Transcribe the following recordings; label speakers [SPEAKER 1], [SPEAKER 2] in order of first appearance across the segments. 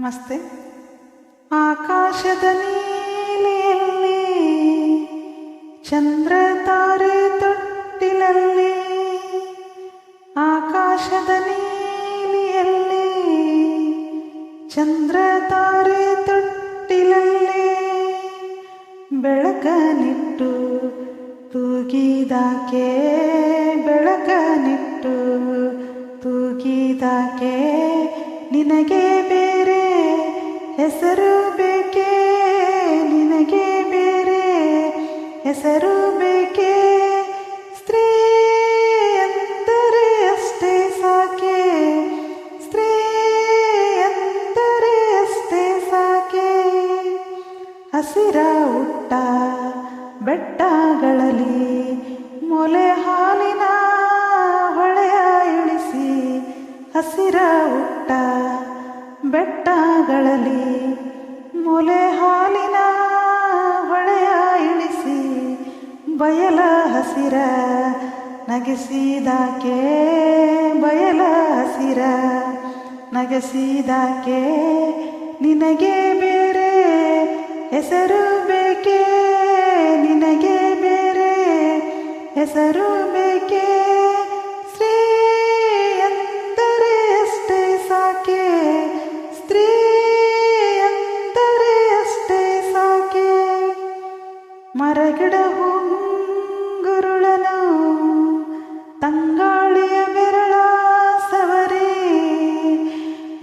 [SPEAKER 1] ನಮಸ್ತೆ. ಆಕಾಶದ ನೀಲಿಯಲ್ಲಿ ಚಂದ್ರ ತಾರೆ ತೊಟ್ಟಿಲಲ್ಲಿ ಆಕಾಶದ ನೀಲಿಯಲ್ಲಿ ಚಂದ್ರ ತಾರೆ ತೊಟ್ಟಿಲಲ್ಲಿ ಬೆಳಕನಿಟ್ಟು ತೂಗಿದಾಕೆ ಬೆಳಕನಿಟ್ಟು ತೂಗಿದಾಕೆ ನಿನಗೆ ಬೇರೆ ಹೆಸರು ಬೇಕೇ ನಿನಗೆ ಬೇರೆ? ಹೆಸರು ಬೇಕೇ ಸ್ತ್ರೀ ಎಂದರೆ ಅಷ್ಟೇ ಸಾಕೆ? ಸ್ತ್ರೀ ಎಂದರೆ ಅಷ್ಟೇ ಸಾಕೆ? ಹಸಿರ ಹುಟ್ಟ ಬೆಟ್ಟಗಳಲ್ಲಿ ಮೊಲೆ ಹಾಲಿನ ಹೊಳೆಯ ಇಳಿಸಿ ಹಸಿರ ಹುಟ್ಟ ಬೆಟ್ಟಗಳಲ್ಲಿ ಮೊಲೆ ಹಾಲಿನ ಹೊಳೆಯ ಇಳಿಸಿ ಬಯಲ ಹಸಿರ ನಗಿಸಿದಾಕೆ, ಬಯಲ ಹಸಿರ ನಗಸಿದಾಕೆ, ನಿನಗೆ ಬೇರೆ ಹೆಸರು ಬೇಕೇ, ನಿನಗೆ ಬೇರೆ ಹೆಸರು ಬೇಕೇ?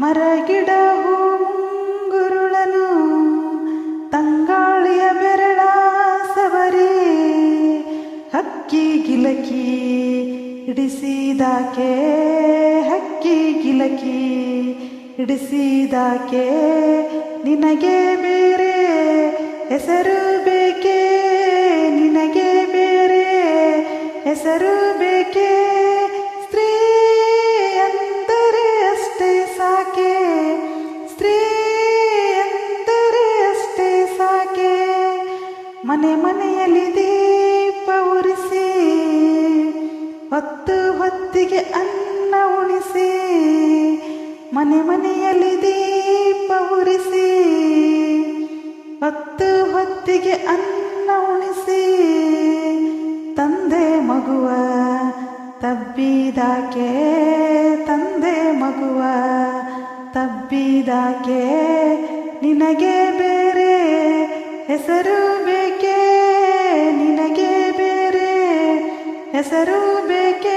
[SPEAKER 1] ಮರಗಿಡ ಹೂಂಗುರುಳನು ತಂಗಾಳಿಯ ಬೆರಳ ಸವರಿ. ಹಕ್ಕಿ ಗಿಲಕಿ ಹಿಡಿಸಿದಾಕೆ, ಹಕ್ಕಿ ಗಿಲಕಿ ಹಿಡಿಸಿದಾಕೆ, ನಿನಗೆ ಬೇರೆ ಹೆಸರು ಬೇಕೇ, ನಿನಗೆ ಬೇರೆ ಹೆಸರು ಬೇಕೇ. ಸಾಕೆ, ಸ್ತ್ರೀ ಎಂದರೆ ಅಷ್ಟೇ ಸಾಕೆ. ಮನೆ ಮನೆಯಲ್ಲಿ ದೀಪ ಉರಿಸಿ, ಹೊತ್ತು ಹೊತ್ತಿಗೆ ಅನ್ನ ಉಣಿಸಿ, ಮನೆ ಮನೆಯಲ್ಲಿ ದೀಪ ಉರಿಸಿ, ಹೊತ್ತು ಹೊತ್ತಿಗೆ ಅನ್ನ ಉಣಿಸಿ, ತಂದೆ ಮಗುವ ತಬ್ಬಿದಾಕೆ ತಂದೆ ಮಗುವ ತಬ್ಬಿದಾಕೆ ನಿನಗೆ ಬೇರೆ ಹೆಸರು ಬೇಕೇ? ನಿನಗೆ ಬೇರೆ ಹೆಸರು ಬೇರೆ